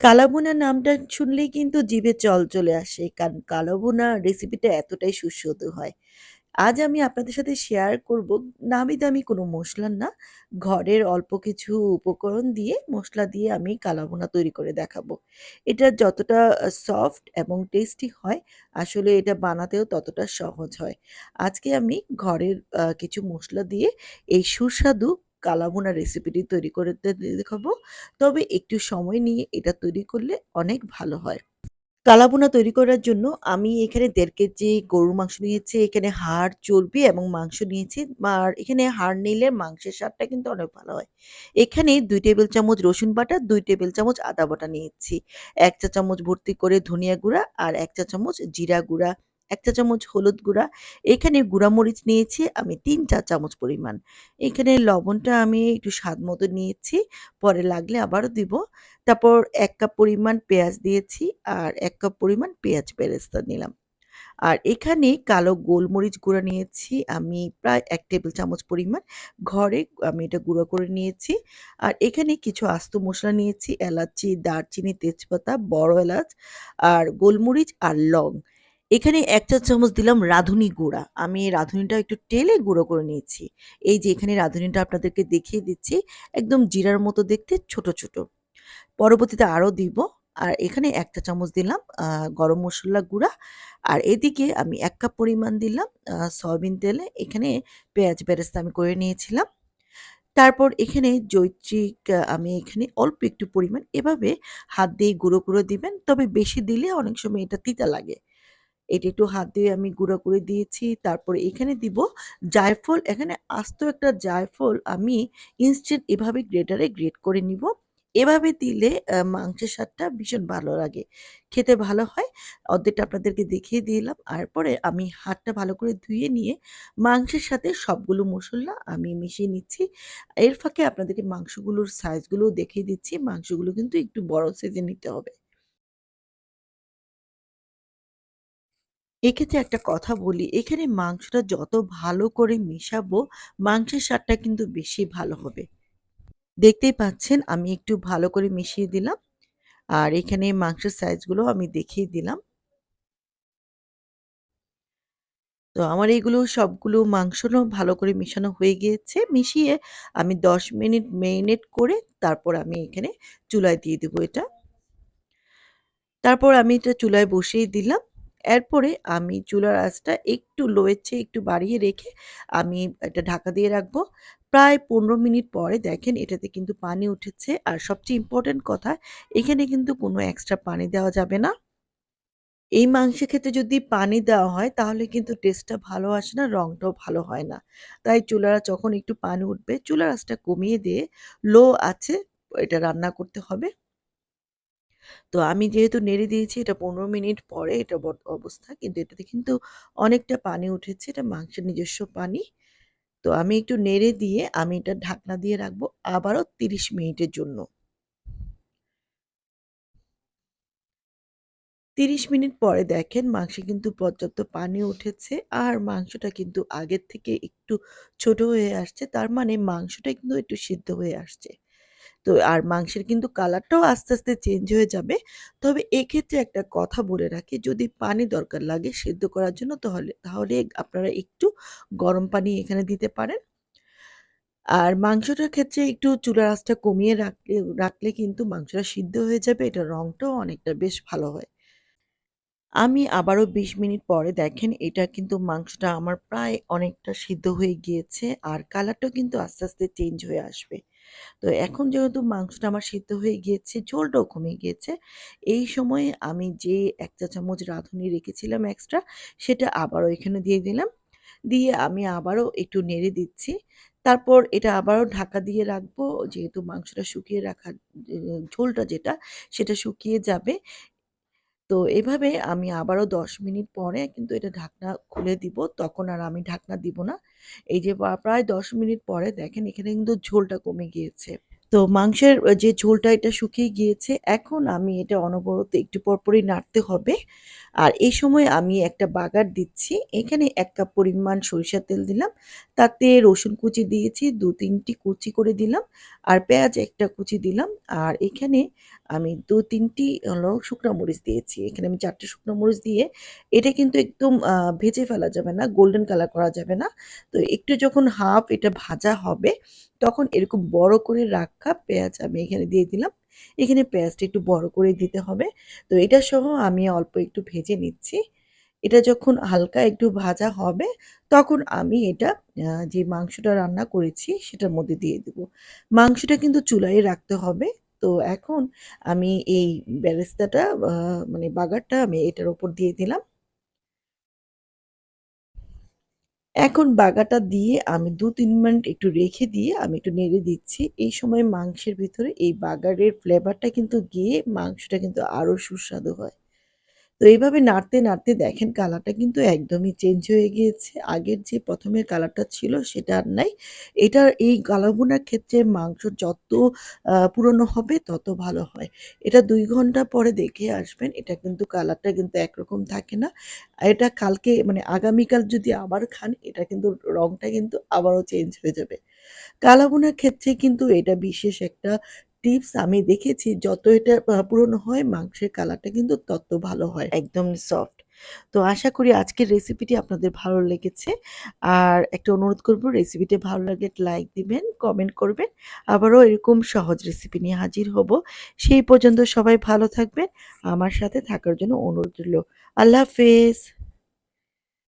কালাভুনা নামটা শুনলেই কিন্তু জিভে জল চলে আসে। কারণ কালাভুনা রেসিপিটা এতটাই সুস্বাদু হয়। আজ আমি আপনাদের সাথে শেয়ার করব নামি দামি কোনো মসলার না, ঘরের অল্প কিছু উপকরণ দিয়ে মশলা দিয়ে আমি কালাভুনা তৈরি করে দেখাবো। এটা যতটা সফট এবং টেস্টি হয়, আসলে এটা বানাতেও ততটা সহজ হয়। আজকে আমি ঘরের কিছু মশলা দিয়ে এই সুস্বাদু কালাভুনা রেসিপিটি তৈরি করে দে দেখাবো। তবে একটু সময় নিয়ে এটা তৈরি করলে অনেক ভালো হয়। কালাভুনা তৈরি করার জন্য আমি এখানে দেড় কেজি গরুর মাংস নিয়েছি। এখানে হাড়, চর্বি এবং মাংস নিয়েছি। আর এখানে হাড় নিলে মাংসের স্বাদটা কিন্তু অনেক ভালো হয়। এখানে দুই টেবিল চামচ রসুন বাটা, দুই টেবিল চামচ আদা বাটা নিয়েছি। এক চা চামচ ভর্তি করে ধনিয়া গুঁড়া আর এক চা চামচ জিরা গুঁড়া, ১ চা চামচ হলুদ গুঁড়া। এখানে গুঁড়া মরিচ নিয়েছি আমি তিন চা চামচ পরিমাণ। এখানে লবণটা আমি একটু স্বাদ মতো নিয়েছি। পরে লাগলে আবারও দিব। তারপর এক কাপ পরিমাণ পেঁয়াজ দিয়েছি আর এক কাপ পরিমাণ পেঁয়াজ বেরেস্তা নিলাম। আর এখানে কালো গোলমরিচ গুঁড়া নিয়েছি আমি প্রায় এক টেবিল চামচ পরিমাণ। ঘরে আমি এটা গুঁড়ো করে নিয়েছি। আর এখানে কিছু আস্ত মশলা নিয়েছি এলাচি, দারচিনি, তেজপাতা, বড় এলাচ আর গোলমরিচ আর লং। এখানে ১ চা চামচ দিলাম রাঁধুনি গুঁড়া। আমি এই রাঁধুনিটা একটু টেলে গুঁড়ো করে নিয়েছি। এই যে এখানে রাঁধুনিটা আপনাদেরকে দেখিয়ে দিচ্ছি। একদম জিরার মতো দেখতে ছোট, ছোট। পরবর্তীতে আরও দিব। আর এখানে ১ চা চামচ দিলাম গরম মশলা গুঁড়া। আর এদিকে আমি এক কাপ পরিমাণ দিলাম সয়াবিন তেলে। এখানে পেঁয়াজ বেরেস্তা আমি করে নিয়েছিলাম। তারপর এখানে জৈত্রিক আমি এখানে অল্প একটু পরিমাণ এভাবে হাত দিয়ে গুঁড়ো করে দিবেন। তবে বেশি দিলে অনেক সময় এটা তিতা লাগে। এটা একটু হাত দিয়ে আমি গুঁড়া করে দিয়েছি। তারপরে এখানে দিব জায়ফল। এখানে আস্ত একটা জায়ফল আমি ইনস্ট্যান্ট এভাবে গ্রেটারে গ্রেট করে নিব। এভাবে দিলে মাংসের স্বাদটা ভীষণ ভালো লাগে। খেতে ভালো হয়। অর্ধেকটা আপনাদেরকে দেখিয়ে দিলাম। আর পরে আমি হাতটা ভালো করে ধুয়ে নিয়ে মাংসের সাথে সবগুলো মসল্লা আমি মিশিয়ে নিচ্ছি। এর ফাঁকে আপনাদেরকে মাংসগুলোর সাইজগুলোও দেখিয়ে দিচ্ছি। মাংসগুলো কিন্তু একটু বড় সাইজের নিতে হবে। এক্ষেত্রে একটা কথা বলি, এখানে মাংসটা যত ভালো করে মেশাবো, মাংসের স্বাদটা কিন্তু বেশি ভালো হবে। দেখতেই পাচ্ছেন আমি একটু ভালো করে মিশিয়ে দিলাম। আর এখানে মাংসের সাইজগুলো আমি দেখিয়ে দিলাম। তো আমার এগুলো সবগুলো মাংসও ভালো করে মেশানো হয়ে গিয়েছে। মিশিয়ে আমি ১০ মিনিট মেরিনেট করে তারপর আমি এখানে চুলায় দিয়ে দেবো এটা। তারপর আমি এটা চুলায় বসিয়ে দিলাম। এরপরে আমি চুলার আঁচটা একটু লো এর চেয়ে একটু বাড়িয়ে রেখে আমি এটা ঢাকা দিয়ে রাখব। প্রায় ১৫ মিনিট পরে দেখেন এটাতে কিন্তু পানি উঠেছে। আর সবচেয়ে ইম্পর্টেন্ট কথা এখানে কিন্তু কোনো এক্সট্রা পানি দেওয়া যাবে না। এই মাংসের ক্ষেত্রে যদি পানি দেওয়া হয় তাহলে কিন্তু টেস্টটা ভালো আসে না, রংটাও ভালো হয় না। তাই চুলার যখন একটু পানি উঠবে চুলার আঁচটা কমিয়ে দিয়ে লো আছে এটা রান্না করতে হবে। তো আমি যেহেতু নেড়ে দিয়েছি, এটা ১৫ মিনিট পরে এটা অবস্থা। কিন্তু এটাতে কিন্তু অনেকটা পানি উঠেছে। এটা মাংসের নিজস্ব পানি। তো আমি একটু নেড়ে দিয়ে আমি এটা ঢাকনা দিয়ে রাখব আবারও ৩০ মিনিটের জন্য। ৩০ মিনিট পরে দেখেন মাংসে কিন্তু পর্যাপ্ত পানি উঠেছে আর মাংসটা কিন্তু আগের থেকে একটু ছোট হয়ে আসছে। তার মানে মাংসটা কিন্তু একটু সিদ্ধ হয়ে আসছে। তো আর মাংসের কিন্তু কালারটাও আস্তে, আস্তে চেঞ্জ হয়ে যাবে। তবে এক্ষেত্রে একটা কথা বলে রাখি, যদি পানি দরকার লাগে সেদ্ধ করার জন্য তাহলে তাহলে আপনারা একটু গরম পানি এখানে দিতে পারেন। আর মাংসটার ক্ষেত্রে একটু চুলার আঁচটা কমিয়ে রাখলে রাখলে কিন্তু মাংসটা সিদ্ধ হয়ে যাবে। এটার রংটাও অনেকটা বেশ ভালো হয়। আমি আবারও ২০ মিনিট পরে দেখেন এটা কিন্তু মাংসটা আমার প্রায় অনেকটা সিদ্ধ হয়ে গিয়েছে। আর কালারটাও কিন্তু আস্তে, আস্তে চেঞ্জ হয়ে আসবে। তো এখন যেহেতু মাংসটা আমার সিদ্ধ হয়ে গিয়েছে, ঝোলটাও কমে গিয়েছে। এই সময়ে আমি যে ১ চা চামচ রাঁধুনি রেখেছিলাম এক্সট্রা, সেটা আবারও এখানে দিয়ে দিলাম। দিয়ে আমি আবারও একটু নেড়ে দিচ্ছি। তারপর এটা আবারও ঢাকা দিয়ে রাখব। যেহেতু মাংসটা শুকিয়ে রাখা ঝোলটা যেটা, সেটা শুকিয়ে যাবে। তো এভাবে আমি আবারও ১০ মিনিট পরে কিন্তু এটা ঢাকনা খুলে দিব। তখন আর আমি ঢাকনা দিব না। এই যে প্রায় ১০ মিনিট পরে দেখেন এখানে কিন্তু ঝোলটা কমে গিয়েছে। তো মাংসের যে ঝোলটা এটা শুকিয়ে গিয়েছে। এখন আমি এটা অনবরত একটু পরপরই নাড়তে হবে। আর এই সময় আমি একটা বাগার দিচ্ছি। এখানে ১ কাপ পরিমাণ সরিষার তেল দিলাম। তাতে রসুন কুচি দিয়েছি, দু তিনটি কুচি করে দিলাম। আর পেঁয়াজ একটা কুচি দিলাম। আর এখানে আমি ২-৩ টি হলো শুকনা মরিচ দিয়েছি। এখানে আমি চারটে শুকনো মরিচ দিয়ে এটা কিন্তু একদম ভেজে ফেলা যাবে না, গোল্ডেন কালার করা যাবে না। তো একটু যখন হাফ এটা ভাজা হবে, তখন এরকম বড় করে রাখা পেঁয়াজ আমি এখানে দিয়ে দিলাম। এখানে পেঁয়াজটা একটু বড় করে দিতে হবে। তো এটা সহ আমি অল্প একটু ভেজে নিচ্ছি। এটা যখন হালকা একটু ভাজা হবে, তখন আমি এটা যে মাংসটা রান্না করেছি সেটার মধ্যে দিয়ে দিব। মাংসটা কিন্তু চুলায় রাখতে হবে। তো এখন আমি এই ব্যারেস্তাটা মানে বাগারটা আমি এটার ওপর দিয়ে দিলাম। এখন বাগাটা দিয়ে আমি ২-৩ মিনিট একটু রেখে দিয়ে আমি একটু নেড়ে দিচ্ছি। এই সময় মাংসের ভিতরে এই বাগারের ফ্লেভারটা কিন্তু গিয়ে মাংসটা কিন্তু আরও সুস্বাদু হয়। তো এইভাবে নাড়তে, নাড়তে দেখেন কালারটা কিন্তু একদমই চেঞ্জ হয়ে গিয়েছে। আগের যে প্রথমের কালারটা ছিল সেটা আর নাই। এটা এই কালো ভুনার ক্ষেত্রে মাংস যত পুরনো হবে তত ভালো হয়। এটা দুই ঘণ্টা পরে দেখে আসবেন। এটা কিন্তু কালারটা কিন্তু একরকম থাকে না। এটা কালকে মানে আগামীকাল যদি আবার খান এটা কিন্তু রংটা কিন্তু আবারও চেঞ্জ হয়ে যাবে। কালা ভুনার ক্ষেত্রে কিন্তু এটা বিশেষ একটা টিপস আমি দেখেছি যত এটা আ পুরনো হয় মাংসের কালারটা কিন্তু তত ভালো হয়। একদম সফট। তো আশা করি আজকের রেসিপিটি আপনাদের ভালো লেগেছে। আর একটা অনুরোধ করব রেসিপিটি ভালো লাগলে লাইক দিবেন, কমেন্ট করবেন। আবারও এরকম সহজ রেসিপি নিয়ে হাজির হব। সেই পর্যন্ত সবাই ভালো থাকবেন। আমার সাথে থাকার জন্য অনুরোধ রইল। আল্লাহ হাফেজ।